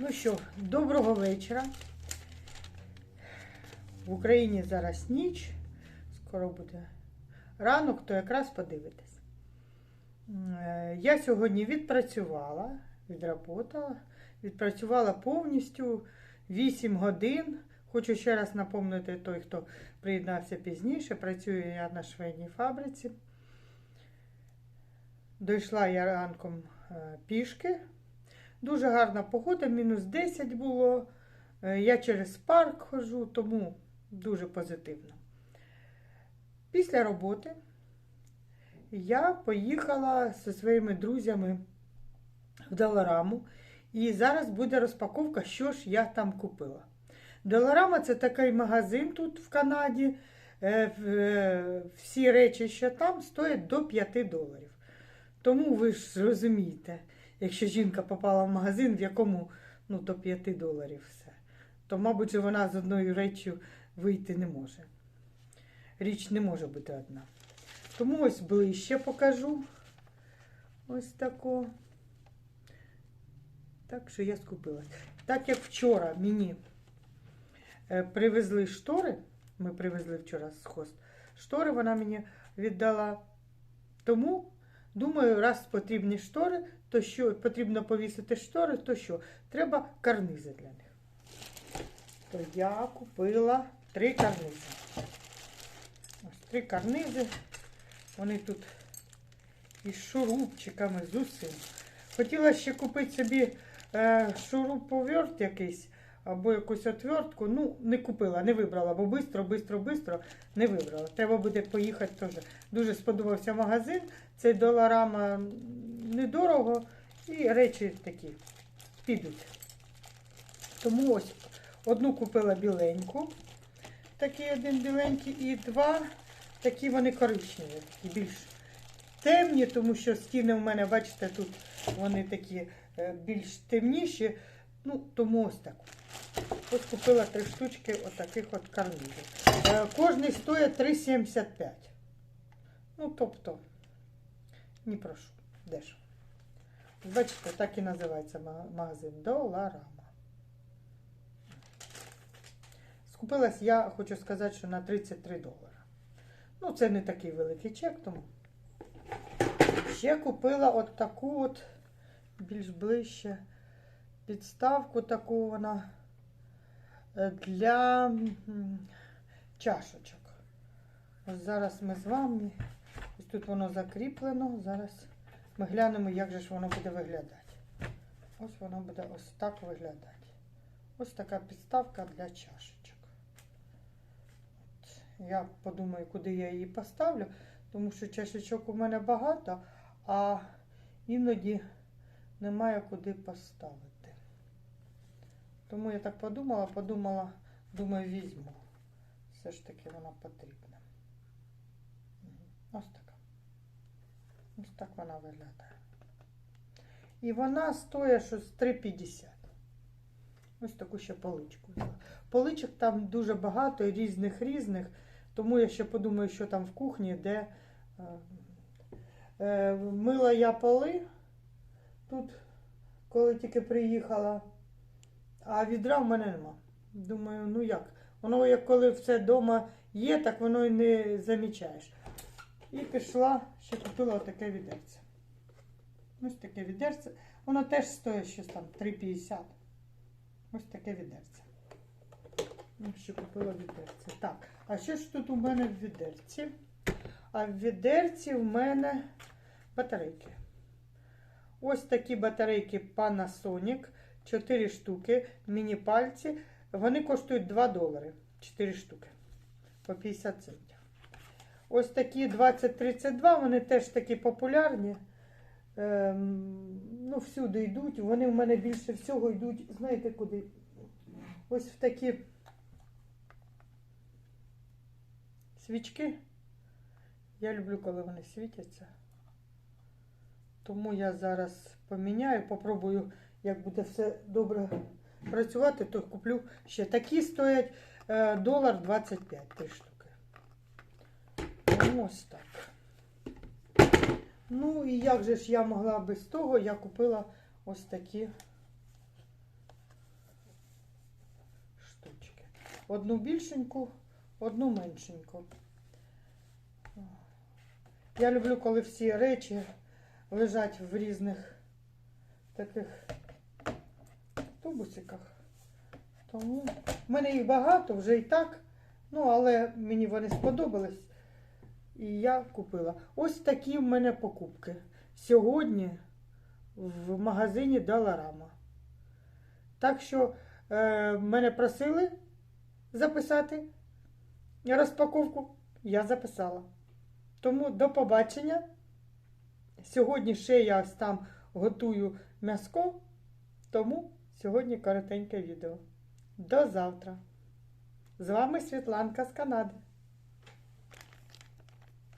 Ну що, доброго вечора. В Україні зараз ніч, скоро буде ранок, то якраз подивитесь. Е, Я сьогодні відпрацювала, відработала, відпрацювала повністю 8 годин. Хочу ще раз напомнити той, хто приєднався пізніше. Працюю я на швейній фабриці. Дійшла я ранком е, пішки. Дуже гарна погода, мінус 10 було. Е, Я через парк ходжу, тому дуже позитивно. Після роботи я поїхала зі своїми друзями в Долараму. І зараз буде розпаковка, що ж я там купила. Доларама це такий магазин тут в Канаді. Е, е, Всі речі, що там, стоять до 5 доларів. Тому ви ж розумієте, якщо жінка попала в магазин, в якому ну, до 5 доларів все, то, мабуть, вона з одною реччю вийти не може. Річ не може бути одна. Тому ось ближче покажу. Ось тако. Так що я скупилась. Так як вчора мені е, привезли штори, ми привезли вчора з хост, штори вона мені віддала. Тому Думаю, раз потрібні штори, то що потрібно повісити штори, то що? Треба карнизи для них. То я купила три карнизи. Ось три карнизи. Вони тут із шурупчиками, з усім. Хотіла ще купити собі е, шуруповерт якийсь або якусь отвертку. Ну, не купила, не вибрала, бо швидко, швидко, швидко не вибрала. Треба буде поїхати теж. Дуже сподобався магазин. Цей доларама недорого і речі такі підуть. Тому ось одну купила біленьку, такий один біленький, і два такі вони коричневі, такі більш темні, тому що стіни в мене, бачите, тут вони такі е, більш темніші. Ну, тому ось так. Ось купила три штучки отаких от карнизів. Е, Кожний стоїть 3,75. Ну, тобто, ні прошу, дешево. Бачите, так і називається магазин Доларама. Скупилась я, хочу сказати, що на 33 долари. Ну, це не такий великий чек, тому. Ще купила от таку от більш ближче підставку таку вона е, для чашечок. Ось зараз ми з вами. Ось тут воно закріплено. Зараз ми глянемо, як же ж воно буде виглядати. Ось воно буде ось так виглядати. Ось така підставка для чашечок. От. Я подумаю, куди я її поставлю, тому що чашечок у мене багато, а іноді немає куди поставити. Тому я так подумала, подумала, думаю, візьму. Все ж таки вона потрібна. Ось така. Ось так вона виглядає. І вона стоїть щось 3,50. Ось таку ще поличку. Поличок там дуже багато різних різних, тому я ще подумаю, що там в кухні, де е, е, мила я поли тут, коли тільки приїхала, а відра в мене нема. Думаю, ну як? Воно як коли все вдома є, так воно і не замічаєш. І пішла, ще купила таке відерце. Ось таке відерце. Воно теж стоїть щось там 3,50. Ось таке відерце. Ну, ще купила відерце. Так, а що ж тут у мене в відерці? А в відерці в мене батарейки. Ось такі батарейки Panasonic. 4 штуки, міні-пальці. Вони коштують 2 долари. 4 штуки. По 50 центів. Ось такі 2032, вони теж такі популярні. Ем, ну, всюди йдуть. Вони в мене більше всього йдуть, знаєте куди? Ось в такі свічки. Я люблю, коли вони світяться. Тому я зараз поміняю, попробую, як буде все добре працювати, то куплю ще. Такі стоять е, долар 25 три штуки. Ну, Ось так. Ну і як же ж я могла без того, я купила ось такі Одну більшеньку, одну меншеньку. Я люблю, коли всі речі лежать в різних таких тубусиках. Тому в мене їх багато вже і так. Ну, але мені вони сподобались. І я купила. Ось такі в мене покупки. Сьогодні в магазині Доларама. Так що е, мене просили записати розпаковку. Я записала. Тому до побачення. Сьогодні ще я там готую м'яско, тому сьогодні коротеньке відео. До завтра. З вами Світланка з Канади.